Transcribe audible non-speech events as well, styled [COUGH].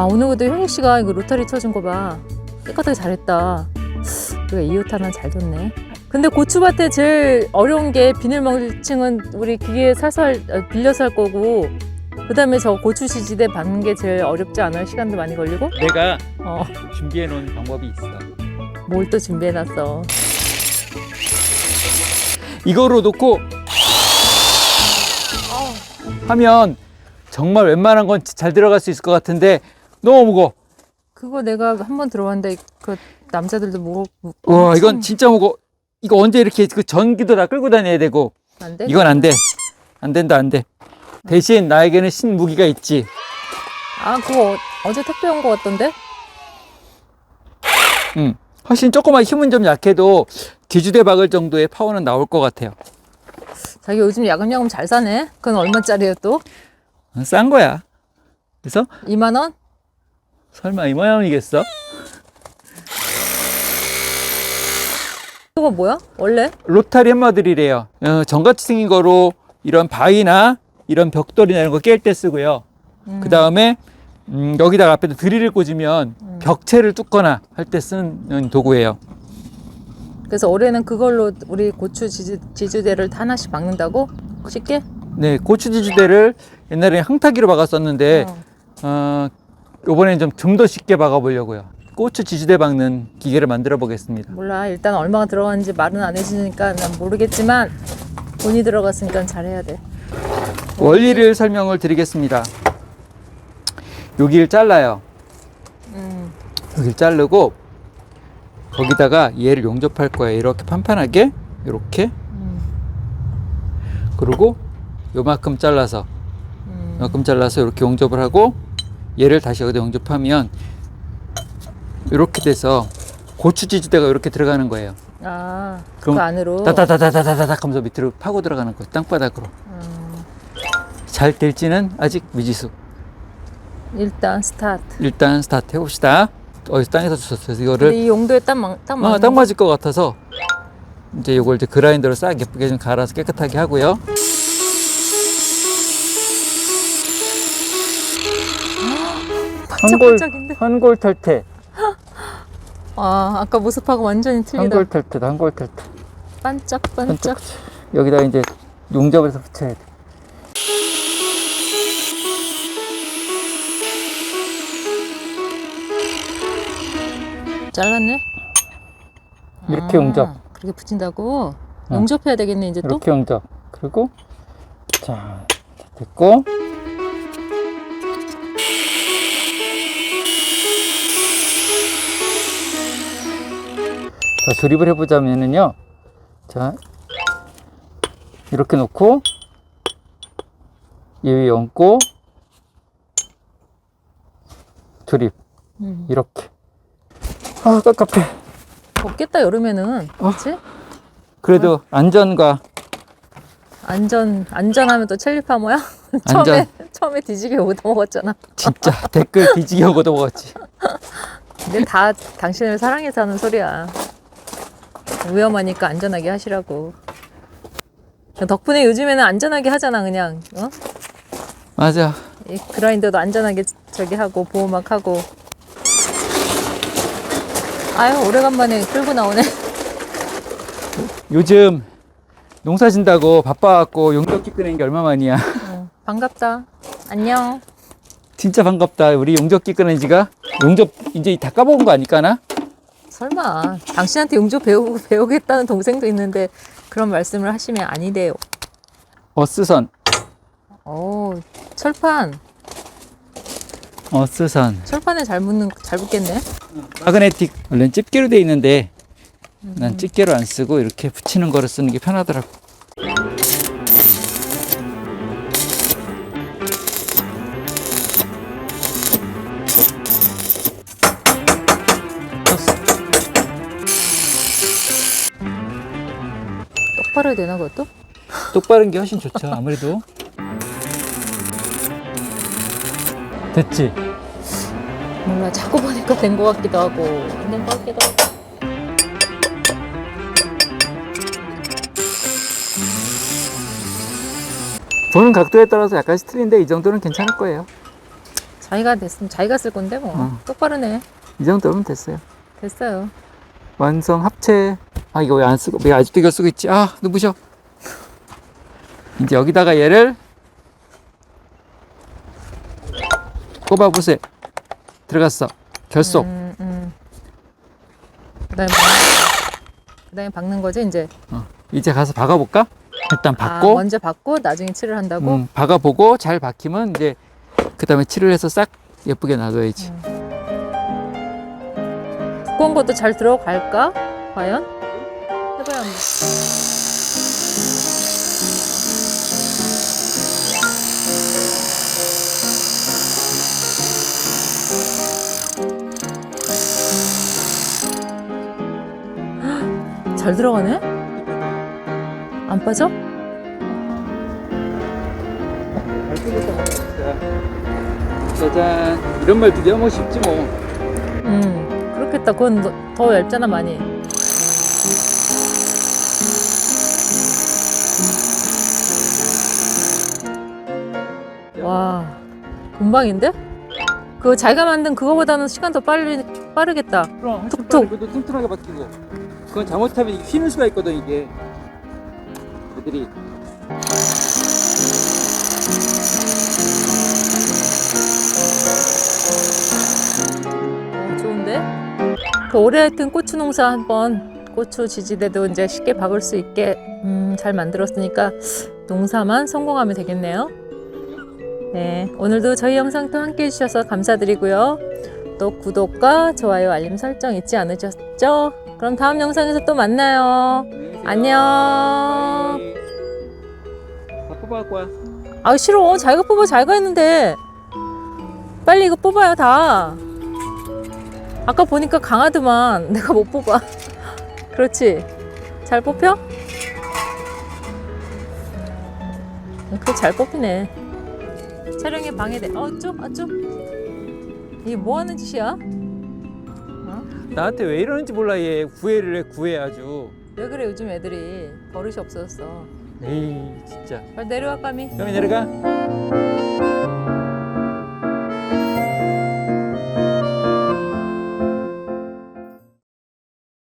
와 오늘 그래도 효익 씨가 이거 로터리 쳐준 거 봐. 깨끗하게 잘했다. 우리가 이웃 하나 잘 뒀네. 근데 고추밭에 제일 어려운 게 비닐 멀칭은 우리 기계 사서 할, 어, 빌려서 할 거고 그다음에 저 고추 지지대 받는 게 제일 어렵지 않아요? 시간도 많이 걸리고? 내가 어, 준비해 놓은 방법이 있어. 뭘 또 준비해놨어. 이거로 놓고 하면 정말 웬만한 건 잘 들어갈 수 있을 것 같은데 너무 무거워. 그거 내가 한 번 들어봤는데 그 남자들도 뭐와 이건 진짜 무거워. 이거 언제 이렇게 그 전기도 다 끌고 다녀야 되고 안 돼? 이건 안 돼. 안 된다 안 돼. 대신 나에게는 신무기가 있지. 아 그거 어- 어제 택배 온 거 같던데? 음. 훨씬 조그만 힘은 좀 약해도 뒤주대 박을 정도의 파워는 나올 것 같아요. 자기 요즘 야금야금 잘 사네. 그건 얼마짜리예요 또? 싼 거야. 그래서 2만 원? 설마 이만 원이겠어? 그거 뭐야? 원래? 로타리 햄머들이래요. 어, 정같이 생긴 거로 이런 바위나 이런 벽돌이나 이런 거 깰 때 쓰고요. 그 다음에 음, 여기다가 앞에다 드릴을 꽂으면 벽체를 뚫거나 할 때 쓰는 도구예요. 그래서 올해는 그걸로 우리 고추 지주, 지주대를 하나씩 박는다고? 쉽게? 네, 고추 지지대를 옛날에 항타기로 박았었는데 어. 어, 이번엔 좀 좀 더 쉽게 박아보려고요. 고추 지지대 박는 기계를 만들어 보겠습니다. 몰라. 일단 얼마가 들어가는지 말은 안 해주니까 난 모르겠지만 돈이 들어갔으니까 잘해야 돼. 원리를 설명을 드리겠습니다. 여기를 잘라요. 음. 여기를 자르고 거기다가 얘를 용접할 거예요. 이렇게 판판하게 이렇게 음. 그리고 요만큼 잘라서 음. 요만큼 잘라서 이렇게 용접을 하고 얘를 다시 여기다 용접하면 이렇게 돼서 고추 지지대가 이렇게 들어가는 거예요. 아, 그럼 그 안으로. 다다다다다다닥 하면서 밑으로 파고 들어가는 거예요. 땅바닥으로. 음. 잘 될지는 아직 미지수. 일단 스타트. 일단 스타트 해봅시다. 어디서 땅에서 주셨어요. 이거를 이 용도에 딱, 맞, 딱 아, 딱 맞을 것 같아서 이제 이걸 이제 그라인더로 싹 예쁘게 좀 갈아서 깨끗하게 하고요. 반짝반짝인데? 한골 탈퇴, 아, 아까 모습하고 완전히 틀리다. 한골 탈퇴다, 한골 탈퇴. 반짝반짝. 여기다 이제 용접을 해서 붙여야 돼. 잘랐네? 이렇게 아, 용접, 그렇게 붙인다고? 어. 용접해야 되겠네, 이제 또? 이렇게 용접. 그리고 자 됐고 자 조립을 해보자면은요. 자 이렇게 놓고 이 위에 얹고 조립 음. 이렇게 아 깝깝해 덥겠다, 여름에는. 어. 그치? 그래도 안전과 안전, 안전하면 또 첼리파모야? [LAUGHS] 안전. 처음에, 처음에 뒤지게 얻어먹었잖아. 진짜 댓글 뒤지게 하고 넘어갔지 [LAUGHS] 근데 다 당신을 사랑해서 하는 소리야. 위험하니까 안전하게 하시라고. 덕분에 요즘에는 안전하게 하잖아, 그냥. 어? 맞아 이 그라인더도 안전하게 저기 하고 보호막 하고. 아유 오래간만에 끌고 나오네. 요즘 농사 진다고 바빠갖고 용접기 끄는 게 얼마만이야. 어, 반갑다. 안녕. 진짜 반갑다. 우리 용접기 끄는 지가 용접 이제 다 까먹은 거 아닐까나? 설마 당신한테 용접 배우고 [LAUGHS] 배우겠다는 동생도 있는데 그런 말씀을 하시면 아니래요. 어스선, 오 철판 어스선. 철판에 잘 붙는 잘 붙겠네. 마그네틱 원래는 집게로 돼 있는데 난 집게로 안 쓰고 이렇게 붙이는 거를 쓰는 게 편하더라고. 똑바로 해야 되나 그것도? 똑바른 게 훨씬 좋죠. 아무래도. 됐지? 몰라 자꾸 보니까 된 것 같기도 하고 안 된 것 같기도 하고 보는 각도에 따라서 약간씩 틀린데 이 정도는 괜찮을 거예요. 자기가 됐으면 자기가 쓸 건데 뭐 어. 똑바로네 이 정도면 됐어요. 됐어요 완성 합체. 아 이거 왜 안 쓰고 왜 아직도 이걸 쓰고 있지? 아 누구셔? 이제 여기다가 얘를 꼽아 보세요. 들어갔어. 결속. 음, 음. 그다음에 박는 거지 이제 어. 이제 가서 박아볼까? 일단 아, 박고, 먼저 박고 나중에 칠을 한다고 음, 박아보고 잘 박히면 이제 그 다음에 칠을 해서 싹 예쁘게 놔둬야지. 두꺼운 것도 잘 들어갈까 과연 한다 헉, 잘 들어가네 안 빠져? 짜잔. 이런 말 드디어 뭐 쉽지 뭐. 음 그렇겠다 그건 더- 더 얇잖아 많이 금방인데? 그거 자기가 만든 그거보다는 시간 더 빨리 빠르겠다 그럼 툭툭. 그래도 튼튼하게 박히고. 그건 잘못하면 이게 휘는 수가 있거든 이게. 애들이. 어, 좋은데? 그 올해 하여튼 고추 농사 한번 고추 지지대도 이제 쉽게 박을 수 있게 음, 잘 만들었으니까 농사만 성공하면 되겠네요. 네, 오늘도 저희 영상 또 함께 해주셔서 감사드리고요. 또 구독과 좋아요, 알림 설정 잊지 않으셨죠? 그럼 다음 영상에서 또 만나요. 안녕. 다 뽑아갖고 와. 아 싫어, 자기가 뽑아 자기가 했는데 빨리 이거 뽑아요 다. 아까 보니까 강하더만 [LAUGHS] 내가 못 뽑아. [LAUGHS] 그렇지. 잘 뽑혀? 그래 잘 뽑히네. 촬영에 방해돼. 어, 좀, 아, 좀. 이게 뭐 하는 짓이야? 나한테 왜 이러는지 몰라 얘 구애를 해 구애 아주. 왜 그래, 요즘 애들이 버릇이 없어졌어. 에이 진짜. 빨리 내려와, 까미. 형이 내려가.